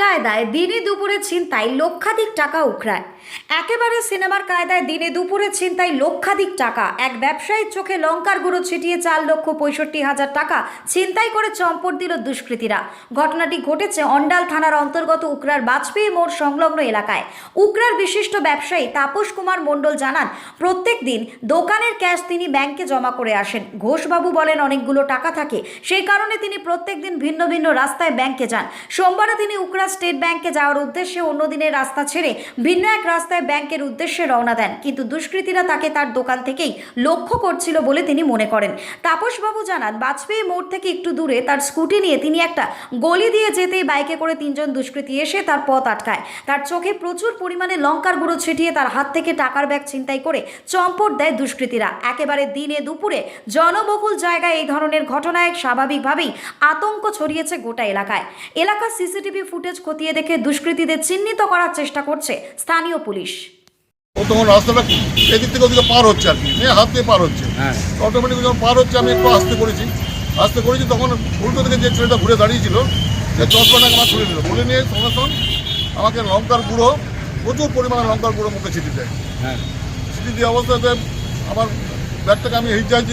কায়দায় দিনে দুপুরে ছিনতাই লক্ষাধিক টাকা উখড়ায়। একেবারে সিনেমার কায়দায় দিনে দুপুরে ছিনতাই লক্ষাধিক টাকা। এক ব্যবসায়ীর চোখে লঙ্কার গুঁড়ো ছিটিয়ে চার লক্ষ পঁয়ষট্টি হাজার টাকা ছিনতাই করে চম্পট দিল দুষ্কৃতীরা। ঘটনাটি ঘটেছে অন্ডাল থানার অন্তর্গত উকরার বাজপেয়ী মোড় সংলগ্ন এলাকায়। উকরার বিশিষ্ট ব্যবসায়ী তাপস কুমার মণ্ডল জানান, প্রত্যেক দিন দোকানের ক্যাশ তিনি ব্যাংকে জমা করে আসেন। ঘোষবাবু বলেন, অনেকগুলো টাকা থাকে। সেই কারণে তিনি প্রত্যেক দিন ভিন্ন ভিন্ন রাস্তায় ব্যাংকে যান। সোমবারে তিনি উকরা স্টেট ব্যাংকে যাওয়ার উদ্দেশ্যে অন্য দিনের রাস্তা ছেড়ে ভিন্ন এক রাস্তায় ব্যাংকের উদ্দেশ্যে রওনা দেন। কিন্তু দুষ্কৃতীরা তাকে তার দোকান থেকেই লক্ষ্য করছিল বলে তিনি মনে করেন। তাপসবাবু জানান, বাজপেয়ী মোড় থেকে একটু দূরে তার স্কুটি নিয়ে তিনি একটা গলি দিয়ে যেতেই বাইকে করে তিনজন দুষ্কৃতী এসে তার পথ আটকায়। তার চোখে প্রচুর পরিমাণে লঙ্কার গুঁড়ো ছিটিয়ে তার হাত থেকে টাকার ব্যাগ ছিনতাই করে চম্পট দেয় দুষ্কৃতীরা। একেবারে দিনে দুপুরে জনবহুল জায়গায় এই ধরনের ঘটনায় স্বাভাবিকভাবেই আতঙ্ক ছড়িয়েছে গোটা এলাকায়। এলাকার সিসিটিভি ফুটেজ খতিয়ে দেখে দুষ্কৃতীদের চিহ্নিত করার চেষ্টা করছে স্থানীয় পুলিশ। ও তখন রাস্তাটা এদিক থেকে ওদিকে পার হচ্ছে আর কি। মেয়ে হাত দিয়ে পার হচ্ছে। হ্যাঁ। অটোমেটিক যখন পার হচ্ছে আমি একটু আস্তে করেছি। আস্তে করেছি তখন উল্টো থেকে যে ছেলেটা ঘুরে দাঁড়িয়েছিল যে চশমাটাকে আমার তুলে নিল তুলে নিয়ে সঙ্গে সঙ্গে আমাকে লঙ্কার গুঁড়ো প্রচুর পরিমাণে লঙ্কার গুঁড়ো মুখে ছিটি দেয়। হ্যাঁ। ছিটি দিয়ে অবস্থাতে আমার ব্যাগটাকে আমি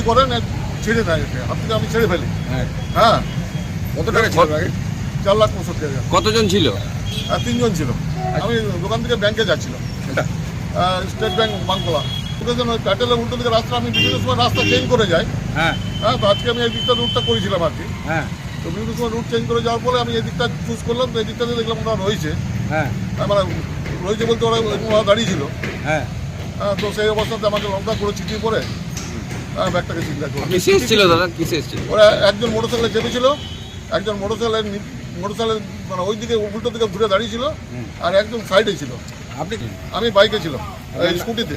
করে না ছেড়ে দেয়। হাত থেকে আমি ছেড়ে ফেলি। হ্যাঁ। হ্যাঁ। কত টাকা ছিল? চার লাখ পঁয়ষট্টি হাজার। কতজন ছিল? তিনজন ছিল। আমি দোকান থেকে ব্যাংকে যাচ্ছিলাম। State Bank Bangla. ওদের জন্য প্যাটেলের উল্টো দিকে রাস্তা আমি বিভিন্ন সময় রাস্তা চেঞ্জ করে যাই। হ্যাঁ। হ্যাঁ তো আজকে আমি এই দিকটা রুটটা করেছিলাম আর কি। হ্যাঁ। তো বিভিন্ন সময় রুট চেঞ্জ করে যাওয়ার পরে আমি এই দিকটা চুজ করলাম তো এই দিকটাতে দেখলাম ওরা রয়েছে। হ্যাঁ। আহ, মানে রয়েছে বলতে ওরা ওরা দাঁড়িয়ে ছিল। হ্যাঁ। হ্যাঁ তো সেই অবস্থাতে আমাকে লঙ্কা করে ছিটিয়ে পরে হ্যাঁ ব্যাগটাকে চিন্তা করে কিসে এসেছিল দাদা? কিসে এসেছিল? ওরা একজন মোটরসাইকেলে চেপেছিল একজন মোটরসাইকেলের মোটরসাইকেল মানে ওই দিকে উল্টো দিকে ঘুরে দাঁড়িয়েছিল আর একদম সাইডে ছিল। আপনি কি আমি বাইকে ছিলাম স্কুটিতে